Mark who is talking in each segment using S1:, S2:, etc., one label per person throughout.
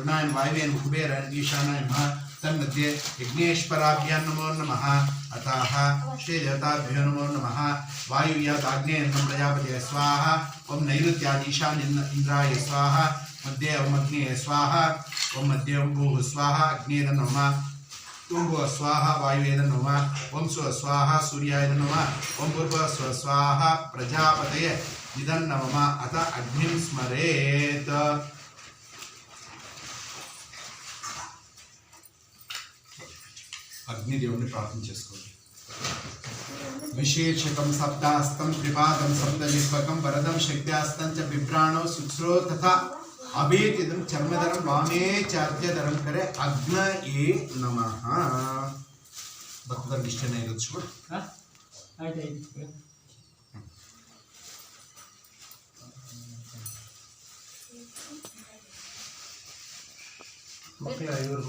S1: वरुणायन वायवेन कुबेरायन ईशानाय नमः तन्मध्ये यज्ञेश्वराभ्यां नमो। नमः अतः श्रीदेवताभ्यो नमो। नमः वायुव्यादाग्नेयन्नं प्रजापतये स्वाहा। ॐ नैऋत्यादीशान इन्द्राय स्वाहा। मध्ये ओम अग्नेय स्वाहा। ओम मध्ये ओम भूः स्वाहा। अग्नेय नमः। ओम भुव स्वाहा। वायुवेद नमः। ओम स्व सूर्याय नमः। ओम पूर्व स्व स्वाहा। प्रजापतये इदं नमः अथ अग्निं स्मरेत्। అగ్నిదేవుని ప్రార్థన చేసుకోండి విశేషకం సప్తాస్తం త్రిపాదం సప్త సప్తవిశ్వకం వరదం శక్త్యాస్తం చ బిభ్రాణం శుశ్రో తథా అభేతిదం చర్మధరం వామే చార్యధరం కరే అగ్న ఏ నమ భక్తులకు ఇష్టం అయ్యొచ్చు చూడు మక్కలు ఐదుగురు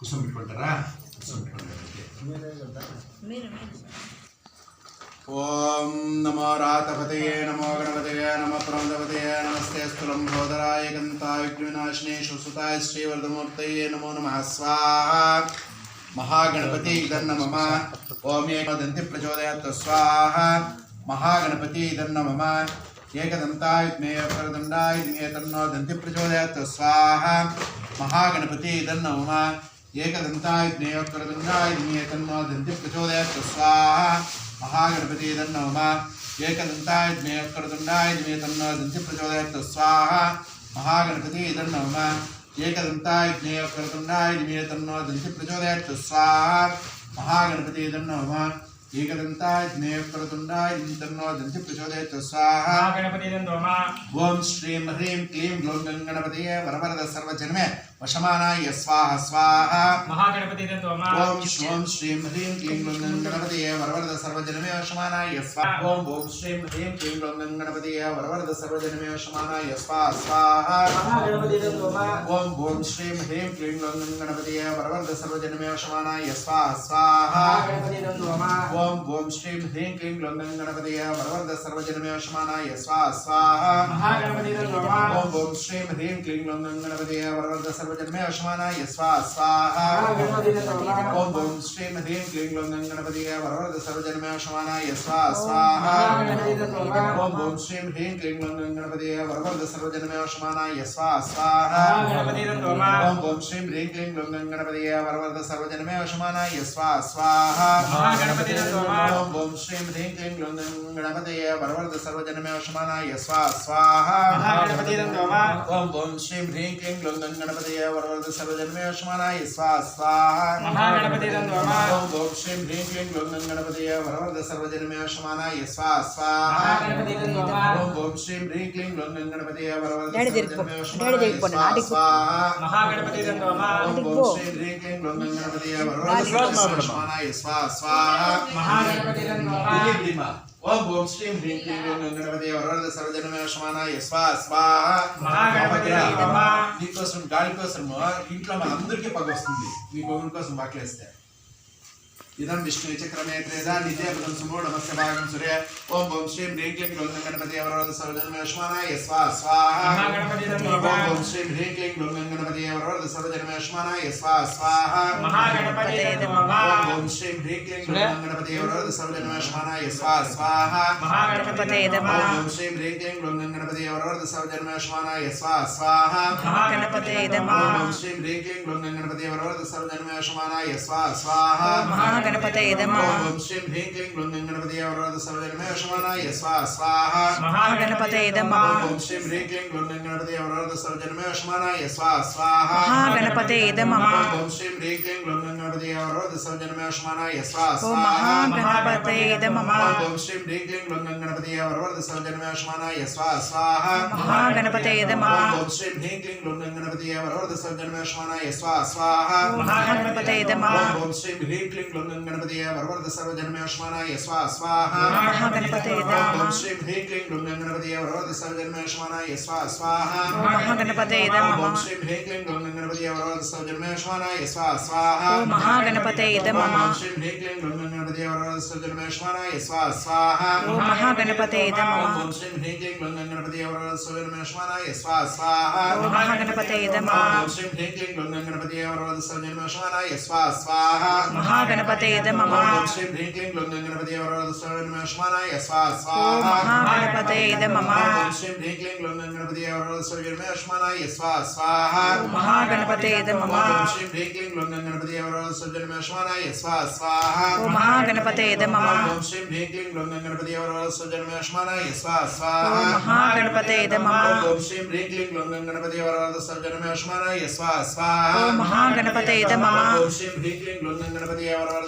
S1: ಕುಸುಮ್ ಇಟ್ಕೊಳ್ತಾರಾ ಕುಸುಮ್ ಓಂ ನಮೋ ರಾತಪತಯೇ ನಮೋ ಗಣಪತಯೇ ನಮ ಪ್ರಮದಪತಯೇ ನಮಸ್ತೆ ಸ್ಥುಲಂ ಬೋಧರಾಯ ಗಂತಾಯ ವಿಘ್ನವಿನಾಶಿನೇ ಸುತಾಯ ಶ್ರೀವರ್ಧಮೂರ್ತಯೇ ನಮೋ ನಮಃ ಸ್ವಾಹ ಮಹಾಗಣಪತಿ ಇದನ್ನ ಮಮ ಓಂ ಏಕದಂತಿ ಪ್ರಚೋದಯತ್ತ ಸ್ವಾಹ ಮಹಾಗಣಪತಿ ಇದನ್ನ ಮಮ ಏಕದಂತಾಯ ವಿದ್ಮೇಯ ಪರದಂಡಾಯ ವಿದ್ಮೇಯ ತನ್ನೋ ದಂತಿ ಪ್ರಚೋದಯತ್ತ ಸ್ವಾಹ ಮಹಾಗಣಪತಿ ಇದನ್ನ ಮಮ ஏகதந்தாய் நேயோக்கரதந்தாய் நீயதன்மாதந்தி பிரச்சோதயத்து சுவாஹா மகாகணபதி தன்னோமா ஏகதந்தாய் நேயோக்கரதந்தாய் நீயதன்மாதந்தி பிரச்சோதயத்து சுவாஹா மகாகணபதி தன்னோமா ஏகதந்தாய் நேயோக்கரதந்தாய் நீயதன்மாதந்தி பிரச்சோதயத்து சுவாஹா மகாகணபதி தன்னோமா ஏகதந்தாய் நேயோக்கரதந்தாய் நீயதன்மாதந்தி பிரச்சோதயத்து சுவாஹா
S2: மகாகணபதி தன்னோமா
S1: ஓம் ஸ்ரீம் ஹ்ரீம் க்ளீம் க்ளோம் கணபதியே வரவரத சர்வஜனமே. వశమానాయ స్వాహ స్వాహ.
S2: మహాగణపతి
S1: ఓం ఓం శ్రీం హ్రీం క్లీం గ్లం గణపతి వరవరద సర్వజనమే వశమానాయ స్వాహ ఓం ఓం శ్రీం హ్రీం క్లీం గ్లం గణపతి వరవరద సర్వజనమే వశమానాయ స్వాహ స్వాహ.
S2: మహాగణపతి
S1: ఓం ఓం శ్రీం హ్రీం క్లీం గ్లం గణపతి వరవరద సర్వజనమే వశమానాయ స్వాహ. స్వాహ ఓం ఓం శ్రీం హ్రీం క్లీం గ్లం గణపతి వరవరద సర్వజనమే వశమానాయ స్వాహ. స్వాహ ఓం ఓం శ్రీం హ్రీం క్లీం గ్లం గణపతి వరవరద सर्वजन्मे अश्वाना यस्वा स्वाहा ओम ओम श्रीं ह्रीं क्लीं ग्लौं
S2: गं गणपतिये
S1: वरवरद सर्वजन्मे अश्वाना यस्वा स्वाहा ओम ओम श्रीं ह्रीं क्लीं ग्लौं गं
S2: गणपतिये वरवरद
S1: सर्वजन्मे अश्वाना यस्वा स्वाहा ओम ओम श्रीं ह्रीं क्लीं ग्लौं गं गणपतिये
S2: वरवरद सर्वजन्मे
S1: अश्वानाय स्वाहा स्वाहा ओम ओम श्रीं ह्रीं क्लीं ग्लौं गं गणपतिये वरवरद
S2: सर्वजन्मे अश्वानाय
S1: स्वाहा स्वाहा ओम ओम श्री ह्रीं क्लीं ग्लौं गं गणपतिये सर्वदेव वरवरद
S2: सर्वजन्मेष्मानाय स्वाहा
S1: स्वाहा ओम ओम श्रीं ह्रीं क्लीं गों गणपतये वरवरद सर्वजन्मेष्मानाय स्वाहा स्वाहा
S2: ओम ओम
S1: श्रीं ह्रीं क्लीं गों गणपतये वरवरद सर्वजन्मेष्मानाय स्वाहा
S3: स्वाहा ओम
S1: ओम
S3: श्रीं
S1: ह्रीं
S3: क्लीं गों
S1: गणपतये
S3: वरवरद सर्वजन्मेष्मानाय
S1: स्वाहा
S2: स्वाहा महागणपति
S1: ఓం ఓం శ్రీం హ్రీం క్లీం ఓం గణపతి వరద సర్వజనమే సమానాయ స్వాహ. స్వాహ నీకోసం గాలి కోసం ఇంట్లో మనందరికీ పగ వస్తుంది. మీ పగుల కోసం వాక్లేస్తే ఇదం విష్ణు చక్రమే త్రేదా నిత్య పదం సుమూఢమస్య భాగం సూర్య ఓం ఓం శ్రీం హ్రీం క్లీం క్లోం గణపతి ఎవరవర సర్వజన్మేష్మానాయ స్వా స్వాహ ఓం ఓం శ్రీం హ్రీం క్లీం క్లోం గణపతి ఎవరవర సర్వజన్మేష్మానాయ స్వా స్వాహ ఓం ఓం శ్రీం హ్రీం క్లీం క్లోం గణపతి ఎవరవర సర్వజన్మేష్మానాయ స్వా స్వాహ ఓం శ్రీం హ్రీం క్లీం క్లోం గణపతి ఎవరవర సర్వజన్మేష్మానాయ స్వా స్వాహ ఓం శ్రీం హ్రీం క్లీం క్లోం గణపతి ఎవరవర సర్వజన్మేష్మానాయ స్వా స్వాహ గణపతే ఓం శ్రీం హ్రీం క్లీం గణపతి గణపతి గణపతి వరవరద సౌజన్మేశ్వరాయ స్వా స్వాహా
S3: ఓం మహాగణపతే ఇద మమ
S1: ఓం శ్రీం హ్రీం క్లీం గ్లం గణపతి వరవరద సౌజన్మేశ్వరాయ స్వా స్వాహా
S3: ఓం మహాగణపతే ఇద మమ
S1: ఓం శ్రీం హ్రీం క్లీం గ్లం గణపతి వరవరద సౌజన్మేశ్వరాయ స్వా స్వాహా
S3: మహాగణపతే ఇద మమ
S1: ఓం శ్రీం హ్రీం క్లీం గ్లం గణపతి వరవరద సౌజన్మేశ్వరాయ స్వా స్వాహా ఓం
S3: మహాగణపతే ఇద మమ
S1: ఓం శ్రీం హ్రీం క్లీం గ్లం గణపతి వరవరద సౌజన్మేశ్వరాయ స్వా స్వాహా
S3: మహాగణపతే ఇద మమ
S1: ఓం శ్రీం హ్రీం క్లీం గ్లం గణపతి వరవరద సౌజన్మేశ్వరాయ స్వా స్వాహా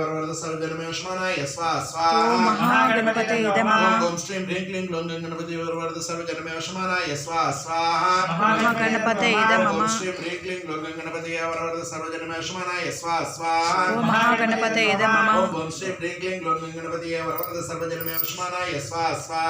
S1: వరవరద సౌజన్మేశ్వరాయ స్వా స్వాహా
S3: ఓం మహాగణపతే ఇద మమ
S1: ఓం శ్రీం హ్రీం క్లీం గ్లం సౌజన్మేశ్వరాయ స్వా స్వా.
S3: మహాగణపతే మమ
S1: ఓం శ్రీం హ్రీం క్లీం గ్లం గణపతి వరవరద సౌజన్మేశ్వరాయ స్వా స్వా.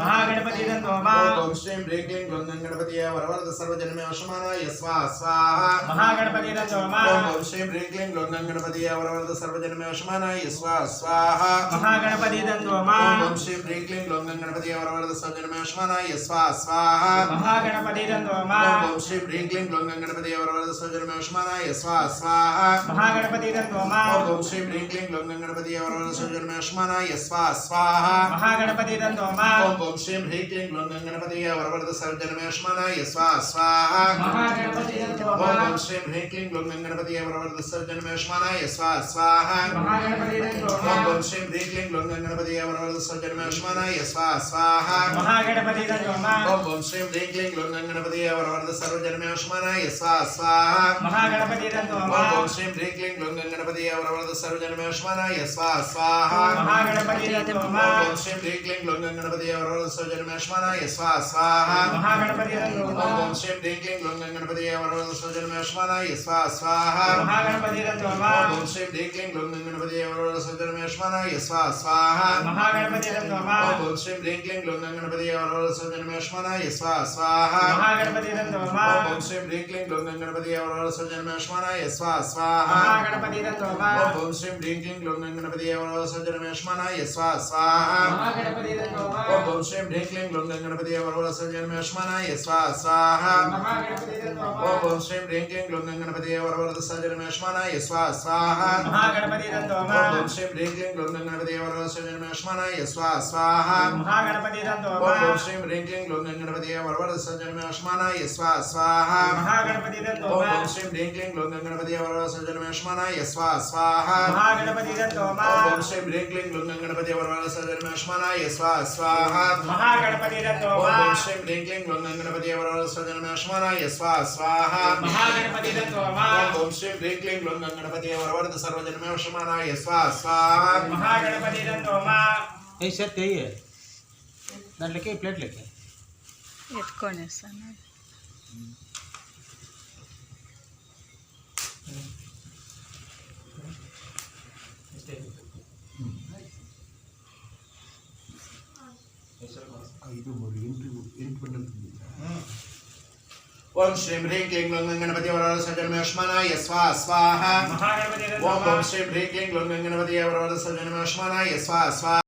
S3: మహాగణపతే మమ
S1: ఓం శ్రీం హ్రీం క్లీం గ్లం గణపతి వరవరద సర్వజనమేషమానాయ స్వా స్వాహా
S3: మహాగణపతే మమ
S1: ఓం శ్రీం హ్రీం క్లీం గ్లం గణపతి వరవరద సర్వజనమేషమానాయ స్వా స్వాహా
S3: ఓం మహాగణపతే మమ
S1: ఓం శ్రీం హ్రీం క్లీం గ్లం గణపతి వరవరద సర్వజనమేషమానాయ స్వా స్వాహా
S4: మహాగణపతి దంతోమ?
S1: ఓం శ్రీం హ్రీం క్లీం గ్లం గణపతి వరవరద సర్వజనమేషమానాయ స్వా స్వాహా
S4: మహాగణపతి దంతోమ
S1: ఓం శ్రీం హ్రీం క్లీం గ్లం గణపతి వరవరద సర్వజనమేషమానాయ స్వా. స్వాహా
S4: మహాగణపతి దంతోమ
S1: ఓం శ్రీం హ్రీం క్లీం గ్లం గణపతి వరవరద సర్వజనమేషమానాయ స్వా స్వాహా
S4: మహాగణపతి దంతోమ
S1: ఓం శ్రీం హ్రీం క్లీం గ్లం గణపతి వరవరద సర్వజనమేషమానాయ స్వా స్వాహా
S4: మహాగణపతి దంతోమ
S1: ఓం శ్రీం హ్రీం క్లీం గ్లం గణపతి వరవరద సర్వజనమేషమానాయ స్వా స్వాహా
S4: మహాగణపతి దంతోమ
S1: ఓం శ్రీం హ్రీం క్లీం గ్లం గణపతి వరవరద సర్వజనమేషమానాయ స్వా శ్రీం హ్రీం క్లీం గ్లం గణపతి వరవరద సర్వజనమేషమానాయ స్వా స్వాహా. ఓం శ్రీం హ్రీం క్లీం గ్లం గణపతి వరవరద సర్వజనమేషమానాయ స్వా స్వాహా. ఓం శ్రీం హ్రీం క్లీం గ్లం గణపతి వరవరద సర్వజనమేషమానాయ స్వా స్వాహా. ఓం శ్రీం హ్రీం క్లీం గ్లం గణపతి వరవరద సర్వజనమేషమానాయ స్వా స్వాహా. ఓం శ్రీం హ్రీం క్లీం గ్లం గణపతి వరవరద సర్వజనమేషమానాయ స్వా స్వాహా. ఓం శ్రీం హ్రీం క్లీం గ్లం గణపతి వరవరద సర్వజనమేషమానాయ స్వా స్వాహా.
S4: మహాగణపతి దంతోమ
S1: ఓం శ్రీం హ్రీం క్లీం గ్లం గణపతి స్వాహా ఓం శ్రీం హ్రీం క్లీం గ్లం గణపతి స్వాహా ఓం శ్రీం హ్రీం క్లీం గ్లం గణపతి స్వా స్వాహా.
S4: మహాగణపతి దంతోమ
S1: ఓం శ్రీం హ్రీం క్లీం గ్లం గణపతి ఓం శ్రీం హ్రీం క్లీం గ్లం గణపతి స్వాహా. గ్లం గణపతి స్వా. స్వాహా ఓం శ్రీం హ్రీం క్లీం గ్లం గణపతి గ్లం గణపతి స్వా స్వాహా.
S4: దంతోమ
S1: ఓం శ్రీం హ్రీం క్లీం గ్లం గణపతి వరవరద సర్వజనమేషమానాయ స్వా స్వాహా.
S4: దంతోమ
S1: ఓం శ్రీం హ్రీం క్లీం గ్లం గణపతి వరవరద సర్వజనమేషమానాయ స్వా స్వాహా
S4: మహాగణపతి దంతోమ
S1: ఓం శ్రీం హ్రీం క్లీం గ్లం గణపతి వరవరద సర్వజనమేషమానాయ స్వా స్వాహా
S4: మహాగణపతి దంతోమ
S1: ఓం శ్రీం హ్రీం క్లీం గ్లం గణపతి వరవరద సర్వజనమేషమానాయ స్వా స్వాహా
S4: మహాగణపతి దంతోమ
S5: ऐसे चाहिए దాంట్లోకి ప్లేట్లకి
S3: ఎత్తుకొని వస్తాను
S1: ఓం శ్రీం హ్రీం క్లీం గ్లం గణపతి వరవరద సర్వజనమేషమానాయ స్వా స్వాహా.
S4: మహాగణపతి
S1: ఓం
S4: దంతోమ
S1: ఓం శ్రీం హ్రీం క్లీం గ్లం గణపతి వరవరద సర్వజనమేషమానాయ స్వా స్వాహా